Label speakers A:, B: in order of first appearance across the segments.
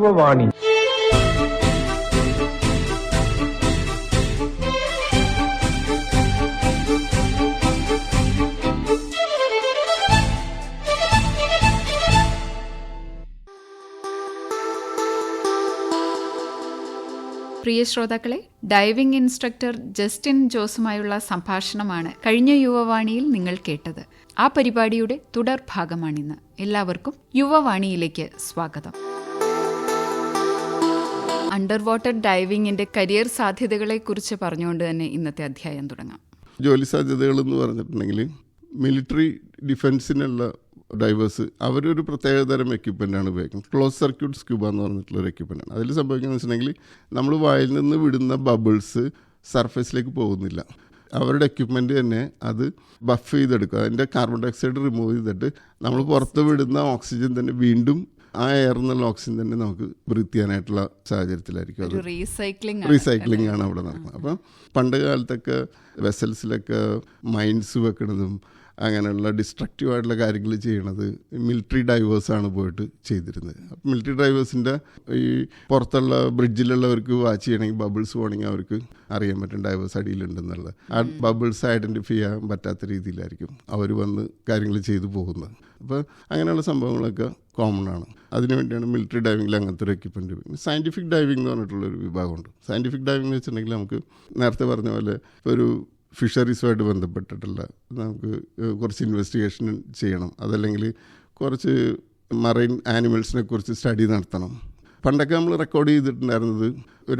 A: യുവവാണി
B: പ്രിയ ശ്രോതാക്കളെ diving instructor Justin ജോസുമായുള്ള സംഭാഷണമാണ് കഴിഞ്ഞ യുവവാണിയിൽ നിങ്ങൾ കേട്ടത്. ആ പരിപാടിയുടെ തുടർ ഭാഗമാണിന്ന് എല്ലാവർക്കും യുവവാണിയിലേക്ക് സ്വാഗതം. അണ്ടർ വാട്ടർ ഡൈവിങ്ങിന്റെ കരിയർ സാധ്യതകളെ കുറിച്ച് പറഞ്ഞുകൊണ്ട് തന്നെ ഇന്നത്തെ അധ്യായം തുടങ്ങാം.
C: ജോലി സാധ്യതകൾ എന്ന് പറഞ്ഞിട്ടുണ്ടെങ്കിൽ മിലിറ്ററി ഡിഫൻസിനുള്ള ഡൈവേഴ്സ് അവരൊരു പ്രത്യേകതരം ആണ് ഉപയോഗിക്കുന്നത്. ക്ലോസ് സർക്യൂട്ട് സ്ക്യൂബ എന്ന് പറഞ്ഞിട്ടുള്ള ഒരു ആണ്. അതിൽ സംഭവിക്കുന്നത് വെച്ചിട്ടുണ്ടെങ്കിൽ നമ്മൾ വായിൽ നിന്ന് വിടുന്ന ബബിൾസ് സർഫേസിലേക്ക് പോകുന്നില്ല. അവരുടെ എക്യുപ്മെന്റ് തന്നെ അത് ബഫ് ചെയ്തെടുക്കുക അതിന്റെ കാർബൺ ഡയോക്സൈഡ് റിമൂവ് ചെയ്തിട്ട് നമ്മൾ പുറത്ത് വിടുന്ന ഓക്സിജൻ തന്നെ വീണ്ടും ആ എയർ എന്നുള്ള ഓക്സിജൻ തന്നെ നമുക്ക് ബ്രീത്ത് ചെയ്യാനായിട്ടുള്ള സാഹചര്യത്തിലായിരിക്കും അത്
B: റീസൈക്ലിംഗ്
C: റീസൈക്ലിംഗ് ആണ് അവിടെ നടക്കുന്നത്. അപ്പം പണ്ട് കാലത്തൊക്കെ വെസൽസിലൊക്കെ മൈൻസ് വെക്കണതും അങ്ങനെയുള്ള ഡിസ്ട്രക്റ്റീവ് ആയിട്ടുള്ള കാര്യങ്ങൾ ചെയ്യണത് മിലിറ്ററി ഡൈവേഴ്സാണ് പോയിട്ട് ചെയ്തിരുന്നത്. അപ്പം മിലിറ്ററി ഡൈവേഴ്സിന്റെ ഈ പുറത്തുള്ള ബ്രിഡ്ജിലുള്ളവർക്ക് വാച്ച് ചെയ്യണമെങ്കിൽ ബബിൾസ് പോകണമെങ്കിൽ അവർക്ക് അറിയാൻ പറ്റും ഡൈവേഴ്സ് അടിയിലുണ്ടെന്നുള്ളത് ആ ബബിൾസ് ഐഡന്റിഫൈ ചെയ്യാൻ പറ്റാത്ത രീതിയിലായിരിക്കും അവർ വന്ന് കാര്യങ്ങൾ ചെയ്തു പോകുന്നത്. അപ്പോൾ അങ്ങനെയുള്ള സംഭവങ്ങളൊക്കെ കോമൺ ആണ്. അതിനുവേണ്ടിയാണ് മിലിറ്ററി ഡൈവിങ്ങിൽ അങ്ങനത്തെ ഒരു എക്യുപ്മെന്റ് സയന്റിഫിക് ഡൈവിംഗ് എന്ന് പറഞ്ഞിട്ടുള്ളൊരു വിഭാഗമുണ്ട്. സയന്റിഫിക് ഡൈവിംഗ് എന്ന് വെച്ചിട്ടുണ്ടെങ്കിൽ നമുക്ക് നേരത്തെ പറഞ്ഞ പോലെ ഒരു ഫിഷറീസുമായിട്ട് ബന്ധപ്പെട്ടിട്ടുള്ള നമുക്ക് കുറച്ച് ഇൻവെസ്റ്റിഗേഷൻ ചെയ്യണം. അതല്ലെങ്കിൽ കുറച്ച് മറൈൻ ആനിമൽസിനെ കുറിച്ച് സ്റ്റഡി നടത്തണം. പണ്ടൊക്കെ നമ്മൾ റെക്കോർഡ് ചെയ്തിട്ടുണ്ടായിരുന്നത്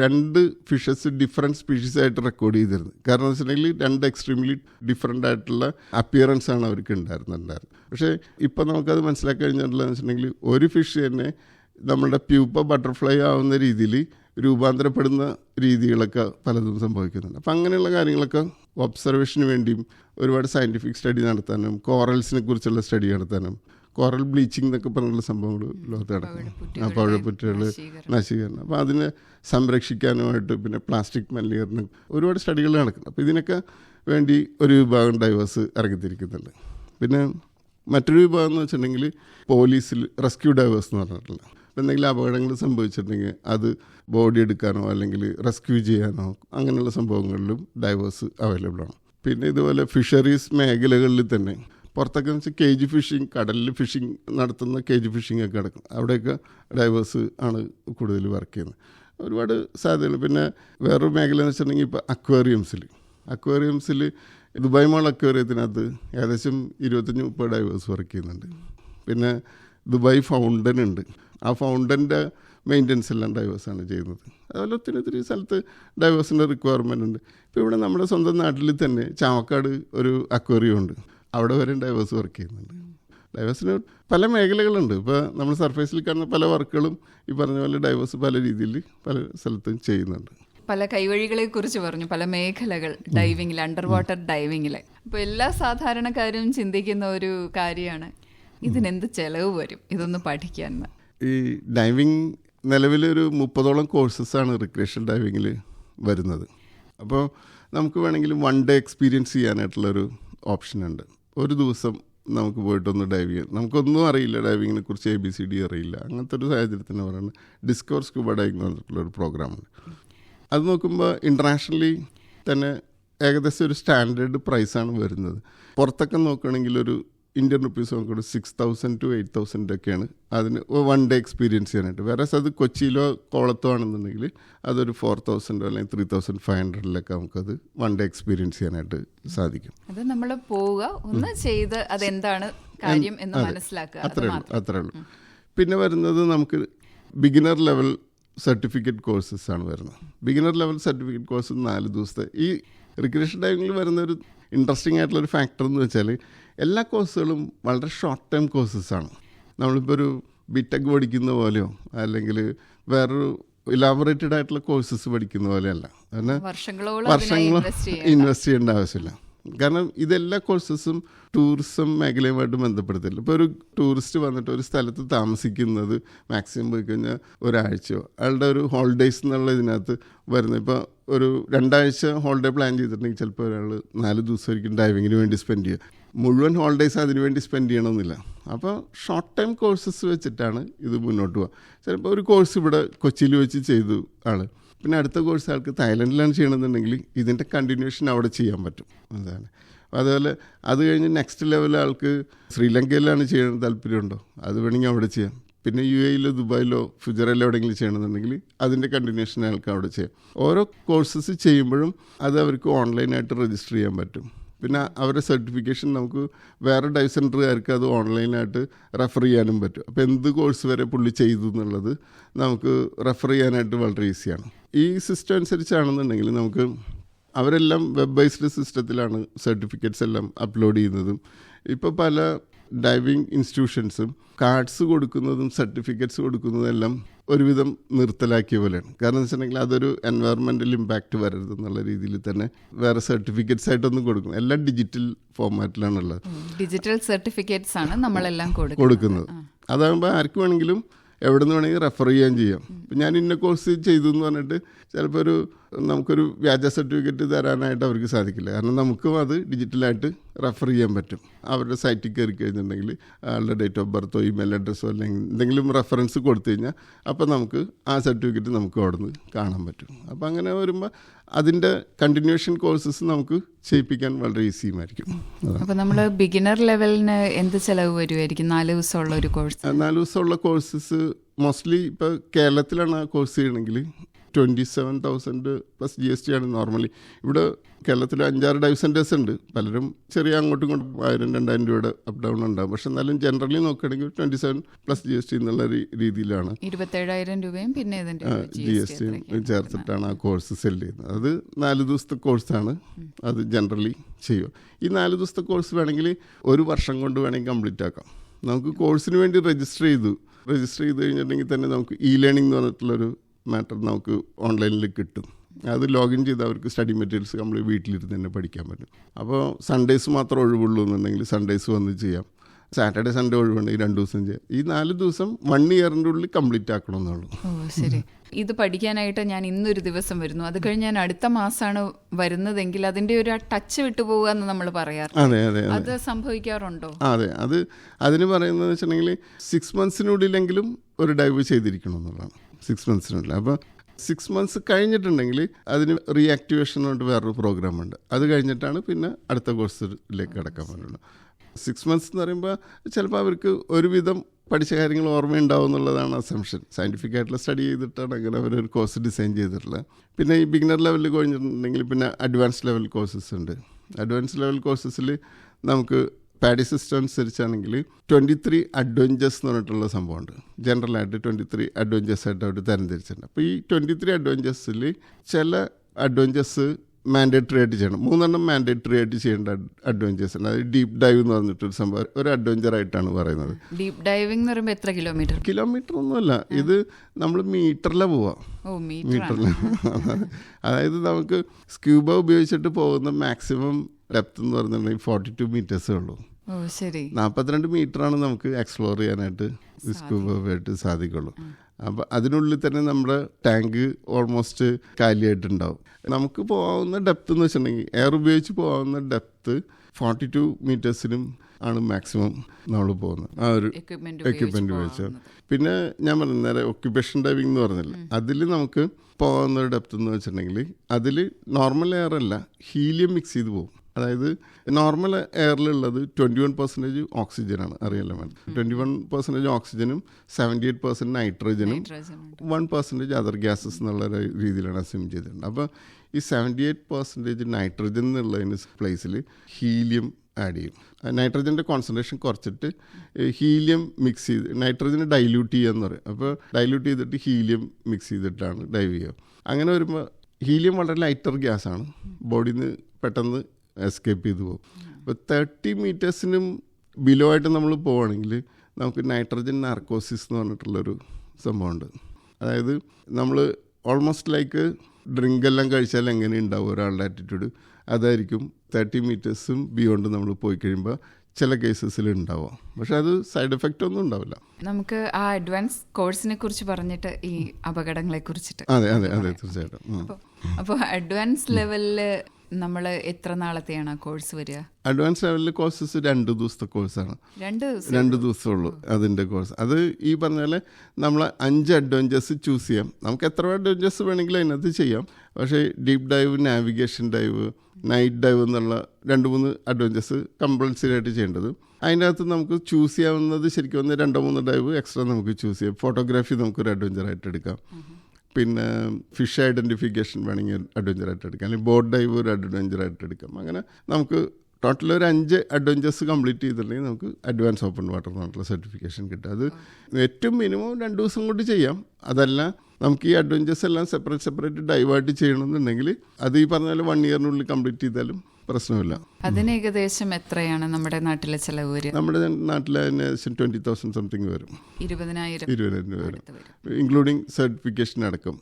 C: രണ്ട് ഫിഷസ് ഡിഫറെന്റ് സ്പീഷീസ് ആയിട്ട് റെക്കോർഡ് ചെയ്തിരുന്നത്. കാരണം എന്ന് വെച്ചിട്ടുണ്ടെങ്കിൽ രണ്ട് എക്സ്ട്രീംലി ഡിഫറെന്റ് ആയിട്ടുള്ള അപ്പിയറൻസ് ആണ് അവർക്ക് ഉണ്ടായിരുന്നുണ്ടായിരുന്നത്. പക്ഷേ ഇപ്പോൾ നമുക്കത് മനസ്സിലാക്കി കഴിഞ്ഞിട്ടുള്ളതെന്ന് വെച്ചിട്ടുണ്ടെങ്കിൽ ഒരു ഫിഷ് തന്നെ നമ്മുടെ പ്യൂപ്പ ബട്ടർഫ്ലൈ ആവുന്ന രീതിയിൽ രൂപാന്തരപ്പെടുന്ന രീതികളൊക്കെ പലതും സംഭവിക്കുന്നുണ്ട്. അപ്പം അങ്ങനെയുള്ള കാര്യങ്ങളൊക്കെ ഒബ്സർവേഷന് വേണ്ടിയും ഒരുപാട് സയന്റിഫിക് സ്റ്റഡി നടത്താനും കോറൽസിനെ കുറിച്ചുള്ള സ്റ്റഡി നടത്താനും കോറൽ ബ്ലീച്ചിങ് എന്നൊക്കെ പറഞ്ഞുള്ള സംഭവങ്ങൾ ലോകത്ത് നടക്കുന്നു. ആ പഴപ്പുറ്റുകൾ നശീകരണം. അപ്പോൾ അതിനെ സംരക്ഷിക്കാനുമായിട്ട് പിന്നെ പ്ലാസ്റ്റിക് മലിനീകരണം ഒരുപാട് സ്റ്റഡികൾ നടക്കുന്നു. അപ്പോൾ ഇതിനൊക്കെ വേണ്ടി ഒരു വിഭാഗം ഡൈവേഴ്സ് ഇറങ്ങിത്തിരിക്കുന്നുണ്ട് പിന്നെ മറ്റൊരു വിഭാഗം എന്ന് വെച്ചിട്ടുണ്ടെങ്കിൽ പോലീസിൽ റെസ്ക്യൂ ഡൈവേഴ്സ് എന്ന് പറഞ്ഞിട്ടുള്ള എന്തെങ്കിലും അപകടങ്ങൾ സംഭവിച്ചിട്ടുണ്ടെങ്കിൽ അത് ബോഡി എടുക്കാനോ അല്ലെങ്കിൽ റെസ്ക്യൂ ചെയ്യാനോ അങ്ങനെയുള്ള സംഭവങ്ങളിലും ഡൈവേഴ്സ് അവൈലബിൾ ആണ്. പിന്നെ ഇതുപോലെ ഫിഷറീസ് മേഖലകളിൽ തന്നെ പുറത്തൊക്കെ വെച്ചാൽ കെ ജി ഫിഷിങ് കടലിൽ ഫിഷിങ് നടത്തുന്ന കെ ജി ഫിഷിംഗ് ഒക്കെ നടക്കും. അവിടെയൊക്കെ ഡൈവേഴ്സ് ആണ് കൂടുതൽ വർക്ക് ചെയ്യുന്നത്. ഒരുപാട് സാധ്യതകൾ പിന്നെ വേറൊരു മേഖല എന്ന് വെച്ചിട്ടുണ്ടെങ്കിൽ ഇപ്പോൾ അക്വേറിയംസിൽ അക്വേറിയംസിൽ ദുബായ് മോൾ അക്വേറിയത്തിനകത്ത് ഏകദേശം ഇരുപത്തഞ്ച് മുപ്പത് ഡൈവേഴ്സ് വർക്ക് ചെയ്യുന്നുണ്ട്. പിന്നെ ദുബായ് ഫൗണ്ടൻ ഉണ്ട്. ആ ഫൗണ്ടന്റെ മെയിന്റനൻസ് എല്ലാം ഡൈവേഴ്സാണ് ചെയ്യുന്നത്. അതുപോലെ ഒത്തിരി ഒത്തിരി സ്ഥലത്ത് ഡൈവേഴ്സിന്റെ റിക്വയർമെന്റ് ഉണ്ട്. ഇപ്പോൾ ഇവിടെ നമ്മുടെ സ്വന്തം നാട്ടിൽ തന്നെ ചാവക്കാട് ഒരു അക്വേറിയം ഉണ്ട്. അവിടെ വരെ ഡൈവേഴ്സ് വർക്ക് ചെയ്യുന്നുണ്ട്. ഡൈവേഴ്സിന് പല മേഖലകളുണ്ട്. ഇപ്പോൾ നമ്മൾ സർഫേസിൽ കാണുന്ന പല വർക്കുകളും ഈ പറഞ്ഞ പോലെ ഡൈവേഴ്സ് പല രീതിയിൽ പല സ്ഥലത്തും ചെയ്യുന്നുണ്ട്.
B: പല കൈവഴികളെ കുറിച്ച് പറഞ്ഞു. പല മേഖലകൾ. ഡൈവിങ്ങിൽ അണ്ടർ വാട്ടർ ഡൈവിങ്ങിൽ അപ്പോൾ എല്ലാ സാധാരണക്കാരും ചിന്തിക്കുന്ന ഒരു കാര്യമാണ്. ഇതിനെന്ത് ചെലവ് വരും? ഇതൊന്ന് പഠിക്കാൻ
C: ഈ ഡൈവിങ് നിലവിലൊരു മുപ്പതോളം കോഴ്സസാണ് റിക്രിയേഷൻ ഡൈവിങ്ങിൽ വരുന്നത്. അപ്പോൾ നമുക്ക് വേണമെങ്കിൽ വൺ ഡേ എക്സ്പീരിയൻസ് ചെയ്യാനായിട്ടുള്ളൊരു ഓപ്ഷൻ ഉണ്ട്. ഒരു ദിവസം നമുക്ക് പോയിട്ടൊന്ന് ഡൈവ് ചെയ്യാം. നമുക്കൊന്നും അറിയില്ല ഡൈവിങ്ങിനെ കുറിച്ച് എ ബി സി ഡി അറിയില്ല. അങ്ങനത്തെ ഒരു സാഹചര്യത്തിന് പറയുന്നത് ഡിസ്കവർ സ്കൂബ ഡൈവിംഗ് എന്ന് പറഞ്ഞിട്ടുള്ളൊരു പ്രോഗ്രാമുണ്ട് അത് നോക്കുമ്പോൾ ഇന്റർനാഷണലി തന്നെ ഏകദേശം ഒരു സ്റ്റാൻഡേർഡ് പ്രൈസാണ് വരുന്നത്. പുറത്തൊക്കെ നോക്കുകയാണെങ്കിൽ ഒരു ഇന്ത്യൻ റുപ്പീസ് നോക്കുകയാണെങ്കിൽ six thousand to eight thousand ഒക്കെയാണ് അതിന് വൺ ഡേ എക്സ്പീരിയൻസ് ചെയ്യാനായിട്ട്. വേറെ അത് കൊച്ചിയിലോ കോളത്തോ ആണെന്നുണ്ടെങ്കിൽ അതൊരു ഫോർ തൗസൻഡോ അല്ലെങ്കിൽ ത്രീ തൗസൻഡ് ഫൈവ് ഹൺഡ്രഡിലൊക്കെ നമുക്കത് വൺ ഡേ എക്സ്പീരിയൻസ് ചെയ്യാനായിട്ട് സാധിക്കും.
B: അത് നമ്മൾ പോവുക ഒന്ന് ചെയ്ത് അതെന്താണ് കാര്യം എന്ന് മനസ്സിലാക്കുക.
C: അത്രേ ഉള്ളൂ. അത്രേ ഉള്ളൂ പിന്നെ വരുന്നത് നമുക്ക് ബിഗിനർ ലെവൽ സർട്ടിഫിക്കറ്റ് കോഴ്സസ് ആണ് വരുന്നത്. ബിഗിനർ ലെവൽ സർട്ടിഫിക്കറ്റ് കോഴ്സ് നാല് ദിവസത്തെ ഈ റിക്രിയേഷൻ ടൈമിൽ വരുന്ന ഒരു ഇൻട്രസ്റ്റിംഗ് ആയിട്ടുള്ളൊരു ഫാക്ടർ എന്ന് വെച്ചാൽ എല്ലാ കോഴ്സുകളും വളരെ ഷോർട്ട് ടേം കോഴ്സസ് ആണ് നമ്മളിപ്പോൾ ഒരു ബിടെക് പഠിക്കുന്ന പോലെയോ അല്ലെങ്കിൽ വേറൊരു ഇലാബറേറ്റഡ് ആയിട്ടുള്ള കോഴ്സസ് പഠിക്കുന്ന പോലെയല്ല. കാരണം
B: വർഷങ്ങളോളം.
C: ഇൻവെസ്റ്റ് ചെയ്യേണ്ട ആവശ്യമില്ല. കാരണം ഇതെല്ലാ കോഴ്സസും ടൂറിസം മേഖലയുമായിട്ട് ബന്ധപ്പെടുത്തില്ല. ഇപ്പോൾ ഒരു ടൂറിസ്റ്റ് വന്നിട്ട് ഒരു സ്ഥലത്ത് താമസിക്കുന്നത് മാക്സിമം പോയി കഴിഞ്ഞാൽ ഒരാഴ്ചയോ അയാളുടെ ഒരു ഹോളിഡേയ്സ് എന്നുള്ള ഇതിനകത്ത് വരുന്നത് ഇപ്പോൾ ഒരു രണ്ടാഴ്ച ഹോളിഡേ പ്ലാൻ ചെയ്തിട്ടുണ്ടെങ്കിൽ ചിലപ്പോൾ ഒരാൾ നാല് ദിവസമായിരിക്കും ഡൈവിങ്ങിന് വേണ്ടി സ്പെൻഡ് ചെയ്യുക മുഴുവൻ ഹോളിഡേയ്സ് അതിനുവേണ്ടി സ്പെൻഡ് ചെയ്യണമെന്നില്ല. അപ്പോൾ ഷോർട്ട് ടൈം കോഴ്സസ് വെച്ചിട്ടാണ് ഇത് മുന്നോട്ട് പോകുക ചിലപ്പോൾ ഒരു കോഴ്സ് ഇവിടെ കൊച്ചിയിൽ വെച്ച് ചെയ്തു ആൾ പിന്നെ അടുത്ത കോഴ്സ് ആൾക്ക് തായ്ലൻഡിലാണ് ചെയ്യണമെന്നുണ്ടെങ്കിൽ ഇതിന്റെ കണ്ടിന്യൂഷൻ അവിടെ ചെയ്യാൻ പറ്റും. അതാണ്. അതുപോലെ അത് കഴിഞ്ഞ് നെക്സ്റ്റ് ലെവൽ ആൾക്ക് ശ്രീലങ്കയിലാണ് ചെയ്യണ താല്പര്യമുണ്ടോ? അത് വേണമെങ്കിൽ അവിടെ ചെയ്യാം. പിന്നെ യു എയിലോ ദുബായിലോ ഫുജറയിലോ എവിടെയെങ്കിലും ചെയ്യണമെന്നുണ്ടെങ്കിൽ അതിന്റെ കണ്ടിന്യൂഷൻ അയാൾക്ക് അവിടെ ചെയ്യാം. ഓരോ കോഴ്സസ് ചെയ്യുമ്പോഴും അത് അവർക്ക് ഓൺലൈനായിട്ട് രജിസ്റ്റർ ചെയ്യാൻ പറ്റും. പിന്നെ അവരുടെ സർട്ടിഫിക്കേഷൻ നമുക്ക് വേറെ ഡൈവ് സെന്ററുകാർക്ക് അത് ഓൺലൈനായിട്ട് റെഫർ ചെയ്യാനും പറ്റും. അപ്പോൾ എന്ത് കോഴ്സ് വരെ പുള്ളി ചെയ്തു എന്നുള്ളത് നമുക്ക് റെഫർ ചെയ്യാനായിട്ട് വളരെ ഈസിയാണ് ഈ സിസ്റ്റം അനുസരിച്ചാണെന്നുണ്ടെങ്കിൽ നമുക്ക് അവരെല്ലാം വെബ് ബേസ്ഡ് സിസ്റ്റത്തിലാണ് സർട്ടിഫിക്കറ്റ്സ് എല്ലാം അപ്ലോഡ് ചെയ്യുന്നതും. ഇപ്പോൾ പല ഡൈവിംഗ് ഇൻസ്റ്റിറ്റ്യൂഷൻസും കാർഡ്സ് കൊടുക്കുന്നതും സർട്ടിഫിക്കറ്റ്സ് കൊടുക്കുന്നതും എല്ലാം ഒരുവിധം നിർത്തലാക്കിയ പോലെയാണ്. കാരണം എന്ന് വെച്ചിട്ടുണ്ടെങ്കിൽ അതൊരു എൻവയറമെന്റൽ ഇമ്പാക്റ്റ് വരരുത് എന്നുള്ള രീതിയിൽ തന്നെ വേറെ സർട്ടിഫിക്കറ്റ്സ് ആയിട്ടൊന്നും കൊടുക്കും എല്ലാം ഡിജിറ്റൽ ഫോർമാറ്റിലാണുള്ളത്
B: ഡിജിറ്റൽ സർട്ടിഫിക്കറ്റ്സ് ആണ് നമ്മളെല്ലാം കൊടുക്കുന്നത്.
C: കൊടുക്കുന്നത്. അതാകുമ്പോൾ ആർക്ക് വേണമെങ്കിലും എവിടെ നിന്ന് വേണമെങ്കിൽ റെഫർ ചെയ്യാൻ ചെയ്യാം. ഞാൻ ഇന്ന കോഴ്സ് ചെയ്തു എന്ന് പറഞ്ഞിട്ട് ചിലപ്പോൾ ഒരു നമുക്കൊരു വ്യാജ സർട്ടിഫിക്കറ്റ് തരാനായിട്ട് അവർക്ക് സാധിക്കില്ല. കാരണം നമുക്കും അത് ഡിജിറ്റലായിട്ട് റെഫർ ചെയ്യാൻ പറ്റും. അവരുടെ സൈറ്റിൽ കയറി കഴിഞ്ഞിട്ടുണ്ടെങ്കിൽ ആളുടെ ഡേറ്റ് ഓഫ് ബർത്തോ ഇമെയിൽ അഡ്രസ്സോ അല്ലെങ്കിൽ എന്തെങ്കിലും റെഫറൻസ് കൊടുത്തു കഴിഞ്ഞാൽ അപ്പോൾ നമുക്ക് ആ സർട്ടിഫിക്കറ്റ് നമുക്ക് അവിടെ നിന്ന് കാണാൻ പറ്റും. അപ്പോൾ അങ്ങനെ വരുമ്പോൾ അതിന്റെ കണ്ടിന്യൂഷൻ കോഴ്സസ് നമുക്ക് ചെയ്യിപ്പിക്കാൻ വളരെ ഈസിയുമായിരിക്കും
B: അപ്പോൾ നമ്മൾ ബിഗിനർ ലെവലിന് എന്ത് ചിലവ് വരുമായിരിക്കും നാല് ദിവസമുള്ള ഒരു കോഴ്സ്
C: നാല് ദിവസമുള്ള കോഴ്സസ് മോസ്റ്റ്ലി ഇപ്പോൾ കേരളത്തിലാണ് ആ കോഴ്സ് ചെയ്യണമെങ്കിൽ twenty seven thousand plus G S T ആണ് നോർമലി ഇവിടെ കേരളത്തിൽ അഞ്ചാറ് ഡൈവ് സെന്റേഴ്സ് ഉണ്ട്. പലരും ചെറിയ അങ്ങോട്ടും ഇങ്ങോട്ടും ആയിരം രണ്ടായിരം രൂപയുടെ അപ്പ് ഡൗൺ ഉണ്ടാകും പക്ഷെ എന്നാലും ജനറലി നോക്കുകയാണെങ്കിൽ twenty seven plus G S T എന്നുള്ള രീതിയിലാണ്.
B: ഇരുപത്തേഴായിരം രൂപയും പിന്നെ
C: ജി എസ് ടിയും ചേർത്തിട്ടാണ് ആ കോഴ്സ് സെൽ ചെയ്യുന്നത്. അത് നാല് ദിവസത്തെ കോഴ്സാണ് അത് ജനറലി ചെയ്യുക. ഈ നാല് ദിവസത്തെ കോഴ്സ് വേണമെങ്കിൽ ഒരു വർഷം കൊണ്ട് വേണമെങ്കിൽ കംപ്ലീറ്റ് ആക്കാം. നമുക്ക് കോഴ്സിന് വേണ്ടി രജിസ്റ്റർ ചെയ്തു. രജിസ്റ്റർ ചെയ്ത് കഴിഞ്ഞിട്ടുണ്ടെങ്കിൽ തന്നെ നമുക്ക് ഇ ലേണിംഗ് എന്ന് പറഞ്ഞിട്ടുള്ളൊരു മാറ്റർ നമുക്ക് ഓൺലൈനിൽ കിട്ടും. അത് ലോഗിൻ ചെയ്ത് അവർക്ക് സ്റ്റഡി മെറ്റീരിയൽസ് നമ്മൾ വീട്ടിലിരുന്ന് തന്നെ പഠിക്കാൻ പറ്റും. അപ്പോൾ സൺഡേസ് മാത്രം ഒഴിവുള്ളൂ എന്നുണ്ടെങ്കിൽ സൺഡേസ് വന്ന് ചെയ്യാം. സാറ്റർഡേ സൺഡേ ഒഴിവുണ്ടെങ്കിൽ രണ്ട് ദിവസം ചെയ്യാം. ഈ നാല് ദിവസം വൺ ഇയറിന്റെ ഉള്ളിൽ കംപ്ലീറ്റ് ആക്കണമെന്നുള്ളൂ.
B: ശരി. ഇത് പഠിക്കാനായിട്ട് ഞാൻ ഇന്നൊരു ദിവസം വരുന്നു. അത് കഴിഞ്ഞ് ഞാൻ അടുത്ത മാസമാണ് വരുന്നതെങ്കിൽ അതിന്റെ ഒരു ടച്ച് വിട്ടു പോവുക എന്ന് നമ്മൾ പറയാറ്
C: അതെ അതെ അത്.
B: സംഭവിക്കാറുണ്ടോ?
C: അതെ അത് അതിന് പറയുന്നത് വെച്ചിട്ടുണ്ടെങ്കിൽ സിക്സ് മന്ത്സിനുള്ളിലെങ്കിലും ഒരു ഡൈവ് ചെയ്തിരിക്കണം എന്നുള്ളതാണ്. സിക്സ് മന്ത്സിനുള്ള അപ്പോൾ സിക്സ് മന്ത്സ് കഴിഞ്ഞിട്ടുണ്ടെങ്കിൽ അതിന് റീആക്ടിവേഷൻ കൊണ്ട് വേറൊരു പ്രോഗ്രാം ഉണ്ട്. അത് കഴിഞ്ഞിട്ടാണ് പിന്നെ അടുത്ത കോഴ്സിലേക്ക് കടക്കാൻ പറ്റുള്ളൂ. സിക്സ് മന്ത്സ് എന്ന് പറയുമ്പോൾ ചിലപ്പോൾ അവർക്ക് ഒരുവിധം പഠിച്ച കാര്യങ്ങൾ ഓർമ്മയുണ്ടാവും എന്നുള്ളതാണ് അസംഷൻ സയന്റിഫിക് ആയിട്ടുള്ള സ്റ്റഡി ചെയ്തിട്ടാണ് അങ്ങനെ അവർ ഒരു കോഴ്സ് ഡിസൈൻ ചെയ്തിട്ടുള്ളത്. പിന്നെ ഈ ബിഗിനർ ലെവലിൽ കഴിഞ്ഞിട്ടുണ്ടെങ്കിൽ പിന്നെ അഡ്വാൻസ് ലെവൽ കോഴ്സസ് ഉണ്ട്. അഡ്വാൻസ് ലെവൽ കോഴ്സസിൽ നമുക്ക് പാഡി സിസ്റ്റം അനുസരിച്ചാണെങ്കിൽ ട്വന്റി ത്രീ അഡ്വഞ്ചേഴ്സ് എന്ന് പറഞ്ഞിട്ടുള്ള സംഭവമുണ്ട്. ജനറലായിട്ട് ട്വന്റി ത്രീ അഡ്വഞ്ചേഴ്സ് ആയിട്ട് അവർ തരംതിരിച്ചിട്ടുണ്ട്. അപ്പോൾ ഈ ട്വന്റി ത്രീ അഡ്വഞ്ചേഴ്സിൽ ചില അഡ്വഞ്ചേഴ്സ് മാൻഡേറ്ററി ആയിട്ട് ചെയ്യണം. മൂന്നെണ്ണം മാൻഡേറ്ററി ആയിട്ട് ചെയ്യേണ്ട അഡ്വഞ്ചേഴ്സ് ഉണ്ട് അത് ഡീപ്പ് ഡൈവ് എന്ന് പറഞ്ഞിട്ടൊരു സംഭവം. ഒരു അഡ്വഞ്ചർ ആയിട്ടാണ് പറയുന്നത്.
B: ഡീപ് ഡൈവിംഗ് എന്ന് പറയുമ്പോൾ എത്ര കിലോമീറ്റർ
C: കിലോമീറ്റർ ഒന്നുമല്ല. ഇത് നമ്മൾ മീറ്ററിലെ പോവാം. മീറ്ററിൽ അതായത് നമുക്ക് സ്ക്യൂബ ഉപയോഗിച്ചിട്ട് പോകുന്ന മാക്സിമം ഡെപ്ത് എന്ന് പറഞ്ഞിട്ടുണ്ടെങ്കിൽ ഫോർട്ടി ടു മീറ്റേഴ്സേ ഉള്ളൂ.
B: ശരി.
C: നാൽപ്പത്തിരണ്ട് മീറ്ററാണ് നമുക്ക് എക്സ്പ്ലോർ ചെയ്യാനായിട്ട് സ്കൂബ ആയിട്ട് സാധിക്കുള്ളൂ. അപ്പം അതിനുള്ളിൽ തന്നെ നമ്മുടെ ടാങ്ക് ഓൾമോസ്റ്റ് കാലിയായിട്ടുണ്ടാവും. നമുക്ക് പോകാവുന്ന ഡെപ്ത് എന്ന് വെച്ചിട്ടുണ്ടെങ്കിൽ എയർ ഉപയോഗിച്ച് പോകാവുന്ന ഡെപ്ത് ഫോർട്ടി ടു മീറ്റേഴ്സിനും ആണ് മാക്സിമം നമ്മൾ പോകുന്നത്. ആ ഒരു
B: എക്യുപ്മെന്റ്
C: ഉപയോഗിച്ച് പിന്നെ ഞാൻ പറഞ്ഞ നേരെ ഒക്യുപേഷൻ ഡൈവിംഗ് എന്ന് പറഞ്ഞില്ല? അതിൽ നമുക്ക് പോകുന്ന ഒരു ഡെപ്ത് എന്ന് വെച്ചിട്ടുണ്ടെങ്കിൽ അതിൽ നോർമൽ എയർ അല്ല ഹീലിയം മിക്സ് ചെയ്ത് പോകും. അതായത് നോർമൽ എയറിലുള്ളത് ട്വന്റി വൺ പെർസെന്റേജ് ഓക്സിജനാണ് അറിയാലോ മാഡം? ട്വന്റി വൺ പെർസെന്റേജ് ഓക്സിജനും സെവന്റി എയ്റ്റ് പെർസെന്റ് നൈട്രജനും വൺ പെർസെന്റേജ് അതർ ഗ്യാസസ് എന്നുള്ള രീതിയിലാണ് അസ്യൂം ചെയ്തിട്ടുണ്ട്. അപ്പോൾ ഈ സെവന്റി എയ്റ്റ് പെർസെന്റേജ് നൈട്രജൻ എന്നുള്ളതിന് പ്ലേസിൽ ഹീലിയം ആഡ് ചെയ്യും. നൈട്രജന്റെ കോൺസെൻട്രേഷൻ കുറച്ചിട്ട് ഹീലിയം മിക്സ് ചെയ്ത് നൈട്രജന് ഡൈല്യൂട്ട് ചെയ്യുക എന്ന് പറയും. അപ്പോൾ ഡൈല്യൂട്ട് ചെയ്തിട്ട് ഹീലിയം മിക്സ് ചെയ്തിട്ടാണ് ഡൈവ് ചെയ്യുക. അങ്ങനെ വരുമ്പോൾ ഹീലിയം വളരെ ലൈറ്റർ ഗ്യാസാണ് ബോഡിയിൽ നിന്ന് പെട്ടെന്ന് എസ്കേപ്പ് ചെയ്ത് പോകും. അപ്പോൾ തേർട്ടി മീറ്റേഴ്സിനും ബിലോ ആയിട്ട് നമ്മൾ പോവുകയാണെങ്കിൽ നമുക്ക് നൈട്രജൻ നാർക്കോസിസ് എന്ന് പറഞ്ഞിട്ടുള്ളൊരു സംഭവമുണ്ട്. അതായത് നമ്മൾ ഓൾമോസ്റ്റ് ലൈക്ക് ഡ്രിങ്ക് എല്ലാം കഴിച്ചാൽ എങ്ങനെ ഉണ്ടാവും ഒരാളുടെ ആറ്റിറ്റ്യൂഡ് അതായിരിക്കും തേർട്ടി മീറ്റേഴ്സും ബിയോണ്ട് നമ്മൾ പോയി കഴിയുമ്പോൾ ചില കേസസിൽ ഉണ്ടാവാം പക്ഷെ അത് സൈഡ് എഫക്റ്റ് ഒന്നും ഉണ്ടാവില്ല.
B: നമുക്ക് ആ അഡ്വാൻസ് കോഴ്സിനെ കുറിച്ച് പറഞ്ഞിട്ട് ഈ അപകടങ്ങളെ കുറിച്ചിട്ട്
C: അതെ അതെ അതെ തീർച്ചയായിട്ടും.
B: അപ്പോൾ അഡ്വാൻസ് ലെവലിൽ നമ്മൾ എത്ര നാളത്തെയാണ് കോഴ്സ് വരിക?
C: അഡ്വാൻസ് ലെവലിൽ കോഴ്സസ് രണ്ട് ദിവസത്തെ കോഴ്സാണ്
B: രണ്ട് ദിവസം?
C: രണ്ട് ദിവസമുള്ളൂ അതിന്റെ കോഴ്സ് അത് ഈ പറഞ്ഞ പോലെ നമ്മൾ അഞ്ച് അഡ്വഞ്ചേഴ്സ് ചൂസ് ചെയ്യാം. നമുക്ക് എത്ര അഡ്വഞ്ചേഴ്സ് വേണമെങ്കിലും അതിനകത്ത് ചെയ്യാം. പക്ഷേ deep dive navigation dive night dive എന്നുള്ള രണ്ട് മൂന്ന് അഡ്വഞ്ചേഴ്സ് കമ്പൾസറി ആയിട്ട് ചെയ്യേണ്ടത്. അതിന്റെ അകത്ത് നമുക്ക് ചൂസ് ചെയ്യാവുന്നത് ശരിക്കും ഒന്ന് രണ്ടോ മൂന്നോ ഡൈവ് എക്സ്ട്രാ നമുക്ക് ചൂസ് ചെയ്യാം. ഫോട്ടോഗ്രാഫി നമുക്കൊരു അഡ്വഞ്ചറായിട്ട് എടുക്കാം. പിന്നെ ഫിഷ് ഐഡന്റിഫിക്കേഷൻ വേണമെങ്കിൽ അഡ്വഞ്ചറായിട്ട് എടുക്കാം. അല്ലെങ്കിൽ ബോട്ട് ഡൈവ് ഒരു അഡ്വഞ്ചറായിട്ട് എടുക്കാം. അങ്ങനെ നമുക്ക് ടോട്ടൽ ഒരു അഞ്ച് അഡ്വഞ്ചേഴ്സ് കംപ്ലീറ്റ് ചെയ്തിട്ടുണ്ടെങ്കിൽ നമുക്ക് അഡ്വാൻസ് ഓപ്പൺ വാട്ടർ എന്നുള്ള സർട്ടിഫിക്കേഷൻ കിട്ടും. അത് ഏറ്റവും മിനിമം രണ്ട് ദിവസം കൊണ്ട് ചെയ്യാം. അതല്ല നമുക്ക് ഈ അഡ്വഞ്ചേഴ്സ് എല്ലാം സെപ്പറേറ്റ് സെപ്പറേറ്റ് ഡൈവേർട്ട് ചെയ്യണമെന്നുണ്ടെങ്കിൽ അത് ഈ പറഞ്ഞ പോലെ വൺ ഇയറിനുള്ളിൽ കംപ്ലീറ്റ് ചെയ്താലും പ്രശ്നമില്ല.
B: അതിന് ഏകദേശം എത്രയാണ് നമ്മുടെ നാട്ടിലെ ചെലവ് വരും
C: നമ്മുടെ നാട്ടിൽ ട്വന്റി തൗസൻഡ് സംതിങ് വരും.
B: ഇരുപതിനായിരം
C: ഇരുപതിനായിരം വരും. ഇൻക്ലൂഡിങ് സർട്ടിഫിക്കേഷൻ അടക്കം.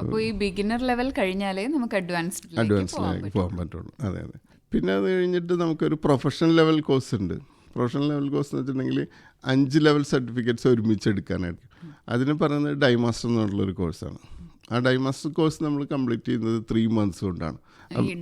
B: അപ്പോൾ ഈ ബിഗിനർ ലെവൽ കഴിഞ്ഞാലേ നമുക്ക് അഡ്വാൻസ്ഡ്
C: അഡ്വാൻസ് പോകാൻ പറ്റുള്ളൂ. അതെ അതെ. പിന്നെ അത് കഴിഞ്ഞിട്ട് നമുക്കൊരു പ്രൊഫഷണൽ ലെവൽ കോഴ്സ് ഉണ്ട്. പ്രൊഫഷണൽ ലെവൽ കോഴ്സ് എന്ന് വെച്ചിട്ടുണ്ടെങ്കിൽ അഞ്ച് ലെവൽ സർട്ടിഫിക്കറ്റ്സ് ഒരുമിച്ച് എടുക്കാനായിട്ട് അതിന് പറയുന്നത് ഡൈമാസ്റ്റർ എന്നുള്ളൊരു കോഴ്സാണ് ആ ഡൈമാസ്റ്റർ കോഴ്സ് നമ്മൾ കംപ്ലീറ്റ് ചെയ്യുന്നത് ത്രീ മന്ത്സ് കൊണ്ടാണ്.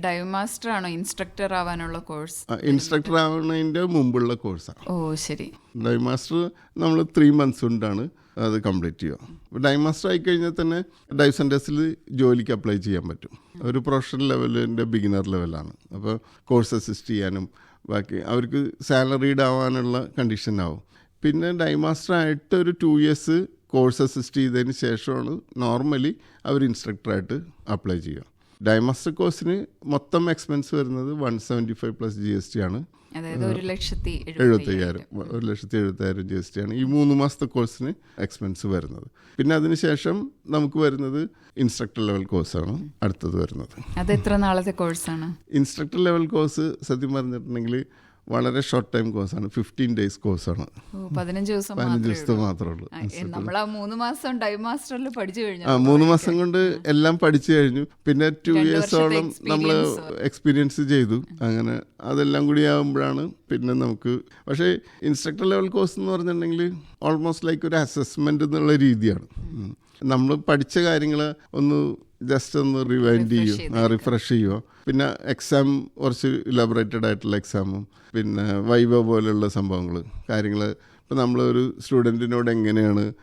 B: ഡൈമാസ്റ്റർ ആണോ ഇൻസ്ട്രക്ടർ ആവാനുള്ള കോഴ്സ്
C: ഇൻസ്ട്രക്ടർ ആവുന്നതിന്റെ മുമ്പുള്ള കോഴ്സാണ്
B: ഓ ശരി.
C: ഡൈമാസ്റ്റർ നമ്മൾ ത്രീ മന്ത്സ് കൊണ്ടാണ് അത് കംപ്ലീറ്റ് ചെയ്യുക. ഡൈമാസ്റ്റർ ആയി കഴിഞ്ഞാൽ തന്നെ ഡൈവ് സെന്റേഴ്സിൽ ജോലിക്ക് അപ്ലൈ ചെയ്യാൻ പറ്റും. ഒരു പ്രൊഫഷണൽ ലെവലിന്റെ ബിഗിനർ ലെവലാണ് അപ്പോൾ കോഴ്സ് അസിസ്റ്റ് ചെയ്യാനും ബാക്കി അവർക്ക് സാലറീഡ് ആവാനുള്ള കണ്ടീഷൻ ആവും. പിന്നെ ഡൈമാസ്റ്റർ ആയിട്ട് ഒരു ടു ഇയേഴ്സ് കോഴ്സ് അസിസ്റ്റ് ചെയ്തതിന് ശേഷമാണ് നോർമലി അവർ ഇൻസ്ട്രക്ടറായിട്ട് അപ്ലൈ ചെയ്യുക. ഡൈ മാസ്റ്റർ കോഴ്സിന് മൊത്തം എക്സ്പെൻസ് വരുന്നത് one seventy five plus G S T ആണ്.
B: അതായത് ഒരു ലക്ഷത്തി
C: എഴുപത്തയ്യായിരം. ഒരു ലക്ഷത്തി എഴുപത്തയ്യായിരം ജി എസ് ടി ആണ് ഈ മൂന്ന് മാസത്തെ കോഴ്സിന് എക്സ്പെൻസ് വരുന്നത്. പിന്നെ അതിനുശേഷം നമുക്ക് വരുന്നത് ഇൻസ്ട്രക്ടർ ലെവൽ കോഴ്സാണ് അടുത്തത് വരുന്നത്.
B: അത് എത്ര നാളത്തെ കോഴ്സാണ്
C: ഇൻസ്ട്രക്ടർ ലെവൽ കോഴ്സ് സത്യം പറഞ്ഞിട്ടുണ്ടെങ്കിൽ വളരെ ഷോർട്ട് ടൈം കോഴ്സാണ് ഫിഫ്റ്റീൻ ഡേയ്സ് കോഴ്സാണ്
B: പതിനഞ്ച് ദിവസം
C: പതിനഞ്ച്
B: മാത്രമേ
C: ദിവസത്തെ
B: ഉള്ളൂ.
C: മാത്രമേ ഉള്ളൂ.
B: ആ, നമ്മൾ ആ മൂന്ന് മാസം മാസ്റ്ററിൽ പഠിച്ചു കഴിഞ്ഞു
C: ആ മൂന്ന് മാസം കൊണ്ട് എല്ലാം പഠിച്ചു കഴിഞ്ഞു. പിന്നെ ടു ഇയേഴ്സോളം നമ്മൾ എക്സ്പീരിയൻസ് ചെയ്തു. അങ്ങനെ അതെല്ലാം കൂടി ആകുമ്പോഴാണ് പിന്നെ നമുക്ക് പക്ഷേ ഇൻസ്ട്രക്ടർ ലെവൽ കോഴ്സ് എന്ന് പറഞ്ഞിട്ടുണ്ടെങ്കിൽ ഓൾമോസ്റ്റ് ലൈക്ക് ഒരു അസസ്മെന്റ് എന്നുള്ള രീതിയാണ്. നമ്മൾ പഠിച്ച കാര്യങ്ങൾ ഒന്ന് ജസ്റ്റ് ഒന്ന് റിവൈൻഡ്
B: Refresh
C: ചെയ്യും. റിഫ്രഷ് ചെയ്യുമോ പിന്നെ എക്സാം കുറച്ച് ഇലാബറേറ്റഡ് ആയിട്ടുള്ള എക്സാമും പിന്നെ വൈവ പോലെയുള്ള സംഭവങ്ങൾ കാര്യങ്ങൾ ഇപ്പം നമ്മളൊരു സ്റ്റുഡന്റിനോട് എങ്ങനെയാണ്